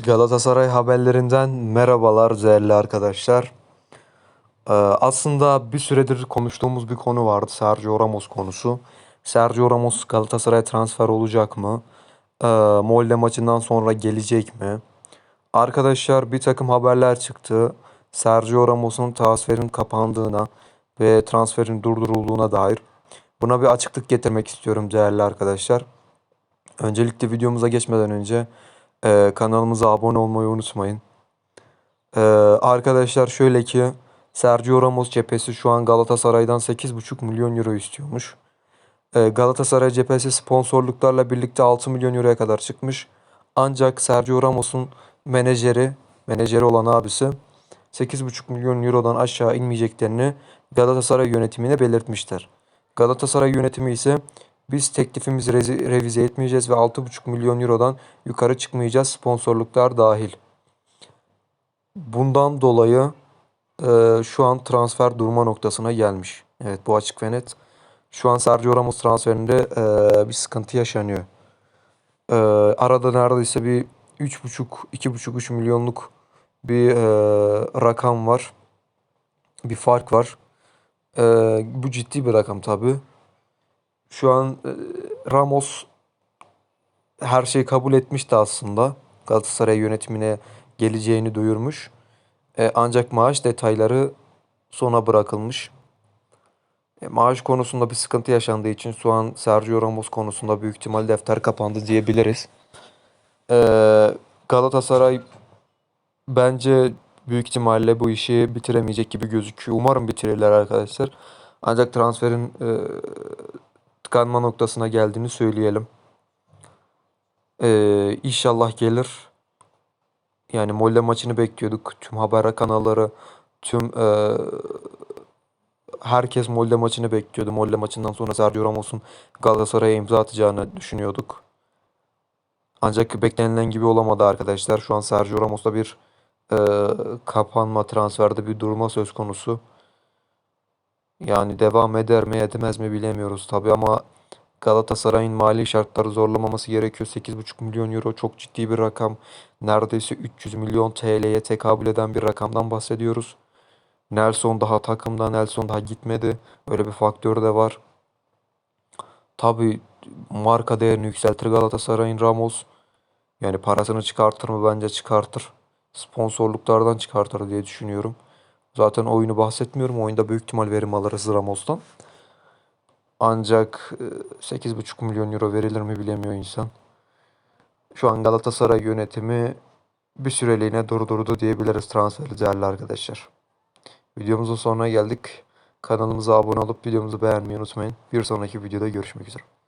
Galatasaray haberlerinden merhabalar değerli arkadaşlar. Ee, aslında bir süredir konuştuğumuz bir konu vardı. Sergio Ramos konusu. Sergio Ramos Galatasaray transfer olacak mı? Ee, Molde maçından sonra gelecek mi? Arkadaşlar bir takım haberler çıktı. Sergio Ramos'un transferin kapandığına ve transferin durdurulduğuna dair. Buna bir açıklık getirmek istiyorum değerli arkadaşlar. Öncelikle videomuza geçmeden önce e, kanalımıza abone olmayı unutmayın. E, arkadaşlar şöyle ki Sergio Ramos cephesi şu an Galatasaray'dan 8,5 milyon euro istiyormuş. E, Galatasaray cephesi sponsorluklarla birlikte 6 milyon euroya kadar çıkmış. Ancak Sergio Ramos'un menajeri, menajeri olan abisi 8,5 milyon eurodan aşağı inmeyeceklerini Galatasaray yönetimine belirtmişler. Galatasaray yönetimi ise biz teklifimizi revize etmeyeceğiz ve 6,5 milyon eurodan yukarı çıkmayacağız sponsorluklar dahil. Bundan dolayı e, şu an transfer durma noktasına gelmiş. Evet bu açık ve net. Şu an Sergio Ramos transferinde e, bir sıkıntı yaşanıyor. E, arada neredeyse bir 3,5-2,5-3 milyonluk bir e, rakam var. Bir fark var. E, bu ciddi bir rakam tabii. Şu an e, Ramos her şeyi kabul etmişti aslında. Galatasaray yönetimine geleceğini duyurmuş. E, ancak maaş detayları sona bırakılmış. E, maaş konusunda bir sıkıntı yaşandığı için şu an Sergio Ramos konusunda büyük ihtimal defter kapandı diyebiliriz. Galatasaray bence büyük ihtimalle bu işi bitiremeyecek gibi gözüküyor. Umarım bitirirler arkadaşlar. Ancak transferin e, tıkanma noktasına geldiğini söyleyelim. Ee, inşallah gelir. Yani Molde maçını bekliyorduk. Tüm haber kanalları, tüm e, herkes Molde maçını bekliyordu. Molde maçından sonra Sergio Ramos'un Galatasaray'a imza atacağını düşünüyorduk. Ancak beklenilen gibi olamadı arkadaşlar. Şu an Sergio Ramos'ta bir e, kapanma transferde bir durma söz konusu. Yani devam eder mi edemez mi bilemiyoruz tabii ama Galatasaray'ın mali şartları zorlamaması gerekiyor. 8,5 milyon euro çok ciddi bir rakam. Neredeyse 300 milyon TL'ye tekabül eden bir rakamdan bahsediyoruz. Nelson daha takımda, Nelson daha gitmedi. Öyle bir faktör de var. Tabii marka değerini yükseltir Galatasaray'ın Ramos. Yani parasını çıkartır mı? Bence çıkartır. Sponsorluklardan çıkartır diye düşünüyorum. Zaten oyunu bahsetmiyorum. Oyunda büyük ihtimal verim alırız Ramos'tan. Ancak e, 8,5 milyon euro verilir mi bilemiyor insan. Şu an Galatasaray yönetimi bir süreliğine durdurdu diyebiliriz transferi değerli arkadaşlar. Videomuzun sonuna geldik. Kanalımıza abone olup videomuzu beğenmeyi unutmayın. Bir sonraki videoda görüşmek üzere.